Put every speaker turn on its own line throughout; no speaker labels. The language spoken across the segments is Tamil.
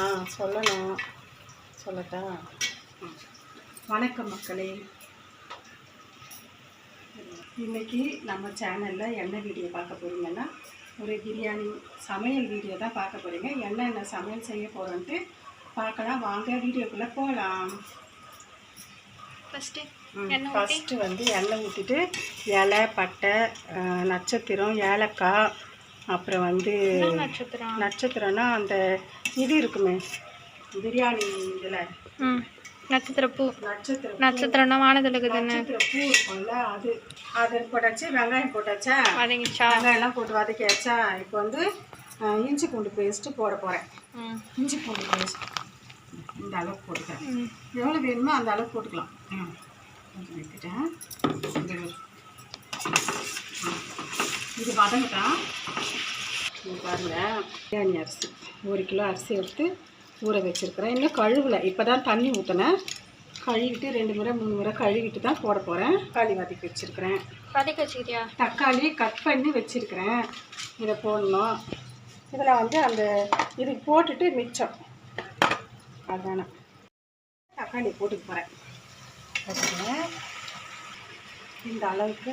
ஆ சொல்லணும். சொல்லட்டா? வணக்கம் மக்களே. இன்னைக்கு நம்ம சேனலில் என்ன வீடியோ பார்க்க போகிறீங்கன்னா ஒரு பிரியாணி சமையல் வீடியோ தான் பார்க்க போகிறீங்க என்னென்ன சமையல் செய்ய போகிறோன்ட்டு பார்க்கலாம். வாங்க வீடியோக்குள்ளே போகலாம்
ஃபஸ்ட்டு
ஃபஸ்ட்டு வந்து எண்ணெய் ஊற்றிட்டு இலை பட்டை நட்சத்திரம் ஏலக்காய் அப்புறம் வந்து
நட்சத்திரம்?
நட்சத்திரம்னா அந்த இது இருக்குமே. பிரியாணி இதில்.
ம். நட்சத்திரப்பூ
நட்சத்திரம்
நட்சத்திரம்னா வானத்தில் இருக்குதுன்னு
பூ இருக்கும்ல அது. அது போட்டாச்சு வெங்காயம் போட்டாச்சா?
வதங்கிச்சா
வெங்காயம்லாம் போட்டு வதக்கியாச்சா? இப்போ வந்து இஞ்சி பூண்டு பேஸ்ட்டு போட போகிறேன் இஞ்சி பூண்டு பேஸ்ட் இந்த அளவுக்கு போட்டுக்கிறேன்.
ம்.
எவ்வளோ வேணுமோ அந்த அளவுக்கு போட்டுக்கலாம். வைக்கிட்டேன். இது வதங்கட்டான் இது பாருங்க. பிரியாணி அரிசி. ஒரு கிலோ அரிசி எடுத்து ஊற வச்சுருக்கிறேன். இன்னும் கழுவலை. இப்போ தான் தண்ணி ஊற்றினேன் கழுவிட்டு ரெண்டு முறை மூணு முறை கழுவிட்டு தான் போட போகிறேன் தக்காளி வதக்கி வச்சுருக்கிறேன்.
வதக்க வச்சுக்கிறியா
தக்காளி கட் பண்ணி வச்சுருக்கிறேன். இதை போடணும். இதில் வந்து அந்த இது போட்டுட்டு மிச்சம். அதானே. தக்காளி போட்டுக்க போகிறேன் இந்த அளவுக்கு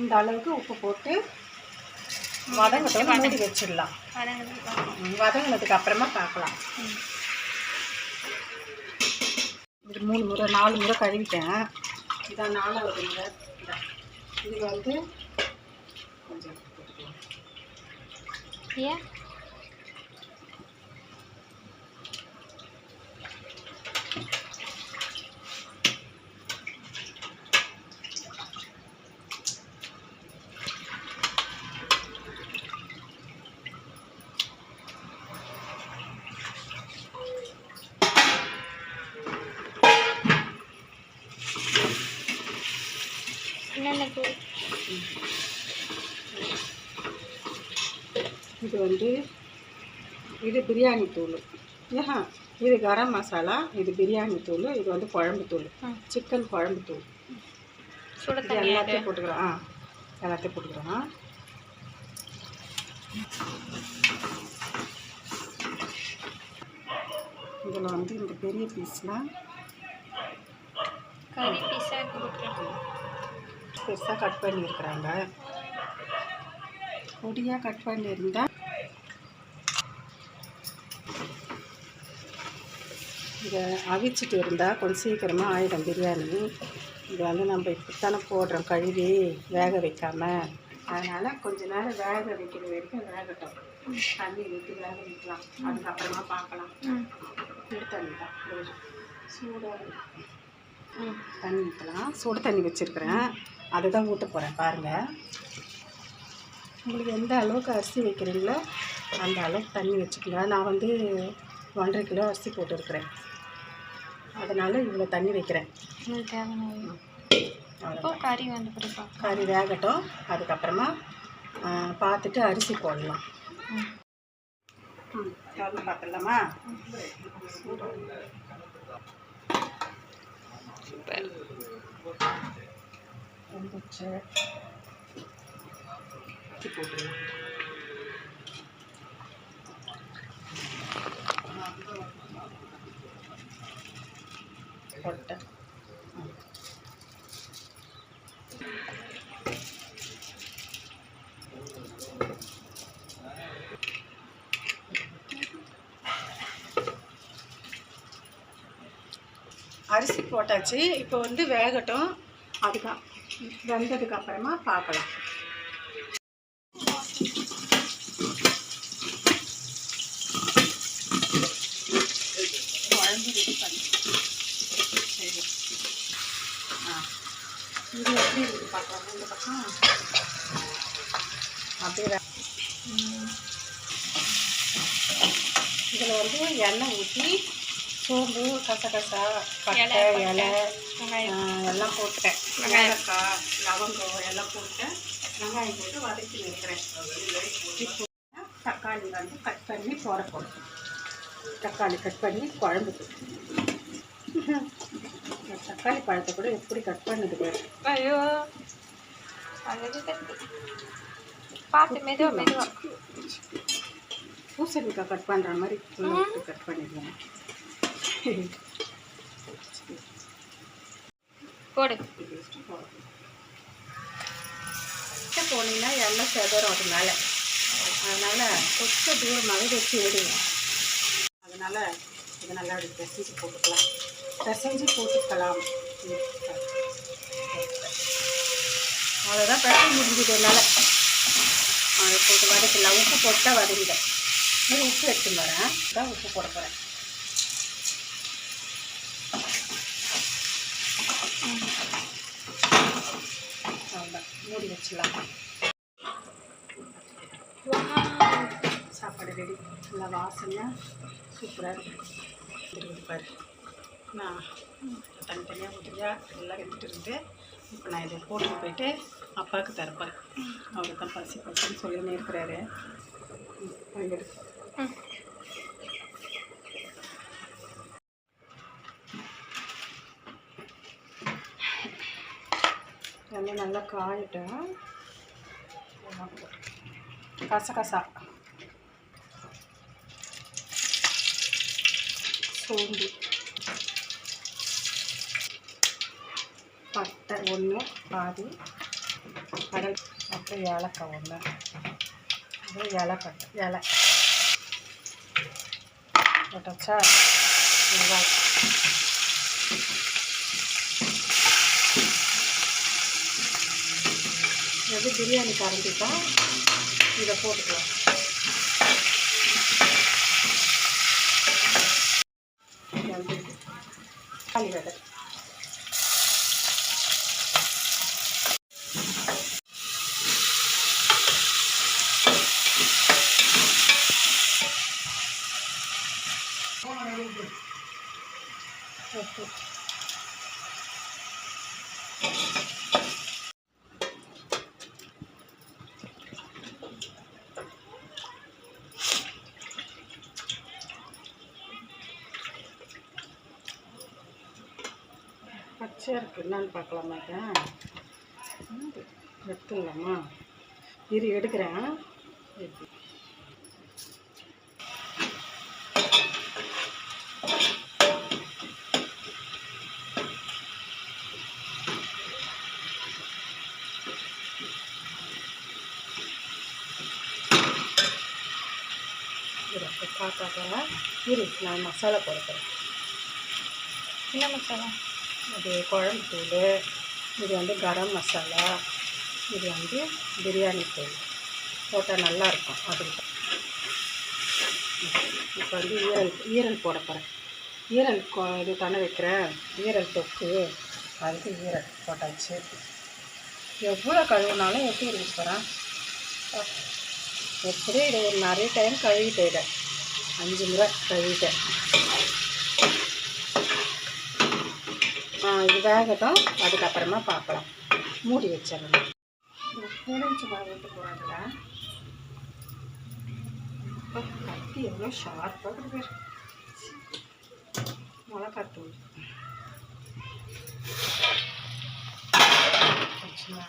இந்த அளவுக்கு உப்பு போட்டு வதங்கத்தோட மூடி வச்சிடலாம். வதங்கினதுக்கு அப்புறமா பார்க்கலாம்.
இது
ஒரு மூணு முறை நாலு முறை கழுவிட்டேன். இதான் நாலாவது முறை. இது வந்து கொஞ்சம்
ஏன் என்னென்ன பூ
இது வந்து இது பிரியாணி தூள். ஏஹா இது கரம் மசாலா இது பிரியாணி தூள் இது வந்து குழம்பு தூள். சிக்கன் குழம்பு தூள். எல்லாத்தையும் போட்டுக்கிறோம். ஆ எல்லாத்தையும் போட்டுக்கிறோம். இதில் வந்து இந்த பெரிய பீஸ்லாம் பெருசாக கட் பண்ணியிருக்கிறாங்க. பொடியாக கட் பண்ணியிருந்தா இதை அவிச்சிட்டு இருந்தால் கொஞ்சம் சீக்கிரமாக ஆயிடும் பிரியாணி. இது வந்து நம்ம இப்படித்தானே போடுறோம் கழுவி வேக வைக்காம. அதனால் கொஞ்ச நேரம் வேக வைக்கிற வரைக்கும் வேகட்டும். தண்ணி ஊற்றி வேக வைக்கலாம். அதுக்கப்புறமா பார்க்கலாம். சுடு தண்ணி தான். சூடாக தண்ணி ஊற்றலாம் சுடு தண்ணி வச்சுருக்கிறேன். அதுதான் ஊற்ற போகிறேன் பாருங்கள் உங்களுக்கு எந்த அளவுக்கு அரிசி வைக்கிறீங்களோ அந்த அளவுக்கு தண்ணி வச்சுக்கலாம் நான் வந்து ஒன்றரை கிலோ அரிசி போட்டுருக்கிறேன். அதனால் இவ்வளோ தண்ணி வைக்கிறேன்.
கறி வந்து
கறி வேகட்டும். அதுக்கப்புறமா பார்த்துட்டு அரிசி போடலாம். பார்த்துடலாமா?
சூப்பர்.
வந்துச்சு அரிசி போட்டுருலாம் போட்டேன் அரிசி போட்டாச்சு இப்போ வந்து வேகட்டும் அதுக்கு வெந்ததுக்கு அப்புறமா பார்க்கலாம் குழம்பு ரெடி பண்ணி சரி ஆ இது எப்படி இருக்குது பார்க்கலாம் இந்த பக்கம் அப்படியே இதில் வந்து எண்ணெய் ஊற்றி சோம்பு கசகசா பட்டை
இலை, வெங்காயம்
எல்லாம் போட்டேன்
வெங்காயக்காய்
ஏலக்காய் லவங்கம் எல்லாம் போட்டேன் வெங்காயம் போட்டு வதக்கி வைக்கிறேன் இப்போ தக்காளி வந்து கட் பண்ணி போட போகிறோம் தக்காளி கட் பண்ணி குழம்பு தக்காளி பழத்தை கூட எப்படி கட் பண்ணுது பாரு
ஐயோ பார்த்து மெதுவா மெதுவா.
பூசணிக்காய் கட் பண்ணுற மாதிரி கட் பண்ணிடுவேன்
போடு.
போனீங்கன்னா எல்லாம் செதறும் அது மேலே. அதனால் கொஞ்சம் தூரமாகவே வச்சு விடுங்க அதனால் இதை நல்லா அப்படி பிசைஞ்சு போட்டுக்கலாம். பிசைஞ்சு போட்டுக்கலாம். அவ்வளோதான் பிசை முடிஞ்சது என்னால். அதை போட்டு வதக்கலாம் உப்பு போட்டால் வதங்கிடும் இது உப்பு எடுத்துன்னு வரேன். தான் உப்பு போட போகிறேன் அவ்வளோதான் மூடி வச்சிடலாம். சாப்பாடு ரெடி நல்லா வாசனையாக சூப்பராக இருக்குது பாரு. நான் தனித்தனியாக உதவியாக எல்லாம் எடுத்துகிட்டு இருந்து இப்போ நான் இதை போட்டு போயிட்டு அப்பாவுக்கு தரப்பேன் அவரு தான் பசி பசின்னு சொல்லினே இருக்கிறாரு நல்லா வாங்கி எடு.
ம்.
எண்ணெய் நல்லா காயிட்டேன் கசகசா சோம்பு பட்டை ஒன்று பாதி. கடல் அப்புறம் ஏலக்காய் ஒன்று அப்புறம் ஏலக்காய் இலை. போட்டாச்சா? வெங்காயம் எது பிரியாணி கரண்டிக்கா இதை போட்டுக்கலாம். தக்காளி விதை. பருப்பு பச்சையாக இருக்குது என்னன்னு பார்க்கலாமா இதை? எடுத்துடலாமா? இரு எடுக்கிறேன். இது. இரு, பார்த்தாக்கா இரு நான் மசாலா போட போகிறேன்
என்ன மசாலா?
இது குழம்பு தூள் இது வந்து கரம் மசாலா இது வந்து பிரியாணி தூள். போட்டால் நல்லாயிருக்கும் அது இப்போ வந்து ஈரல் ஈரல் போட போகிறேன் ஈரல் இது தானே வைக்கிறேன். ஈரல் தொக்கு அதுக்கு ஈரல் போட்டாச்சு. எவ்வளோ கழுவுனாலும் எப்படி இருக்கு போகிறேன் எப்படி இது? ஒரு நிறைய டைம் கழுவி இதை. அஞ்சு முறை கழுவிட்டேன். ஆ, இது வேகட்டும். அதுக்கப்புறமா பார்க்கலாம். மூடி வச்சிடலாம் எலுமிச்சு மரம் விட்டு போகிறாங்களா கத்தி எவ்வளோ ஷார்ப்பாக இருக்கு. மிளகாத்தூள் கொஞ்சம்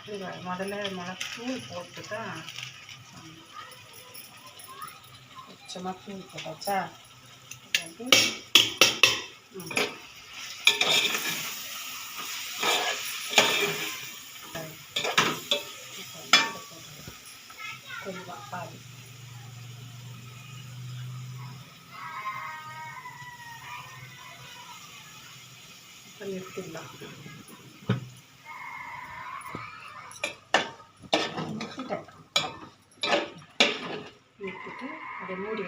முதல்ல மிளகாத்தூள் போட்டு தான் கொஞ்சமாக தூள் போட்டாச்சா இது வந்து ம் கொஞ்சம் பாதி இப்போ நிறுத்திடலாம் நிறுத்திட்டேன் நிறுத்திட்டு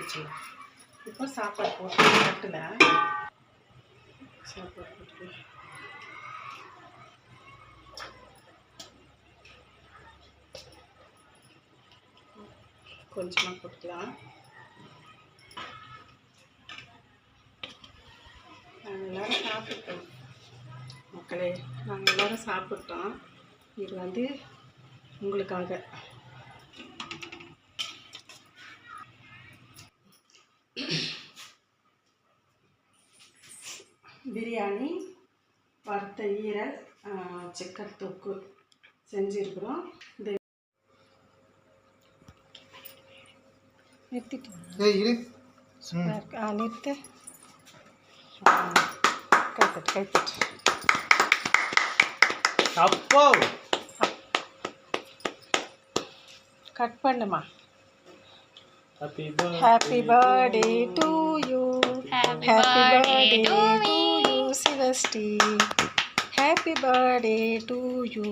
அதை இப்போ சாப்பாடு போட்டு தட்டில் சாப்பாடு போட்டு கொஞ்சமாக போட்டுக்கலாம். நாங்கள் எல்லோரும் சாப்பிட்டோம். மக்களே நாங்கள் எல்லோரும் சாப்பிட்டோம். இது வந்து உங்களுக்காக. பிரியாணி வறுத்த ஈரல் சிக்கன் தொக்கு செஞ்சுருக்குறோம். இந்த நிறுத்திட்டு ஆ நிறுத்து ஆ, கைத்தட்டு கைத்தட்டு
அப்போ
கட் பண்ணுமா? Happy birthday to you
Happy
happy
birthday
birthday
to to.
You Sivasri happy birthday to you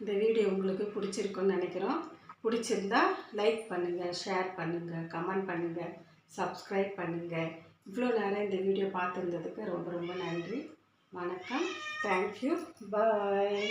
இந்த வீடியோ உங்களுக்கு பிடிச்சிருக்குன்னு நினைக்கிறோம். பிடிச்சிருந்தா லைக் பண்ணுங்கள் ஷேர் பண்ணுங்கள் கமெண்ட் பண்ணுங்கள் சப்ஸ்கிரைப் பண்ணுங்கள் இவ்வளோ நேரம் இந்த வீடியோ பார்த்துருந்ததுக்கு ரொம்ப ரொம்ப நன்றி. வணக்கம் தேங்க்யூ பாய்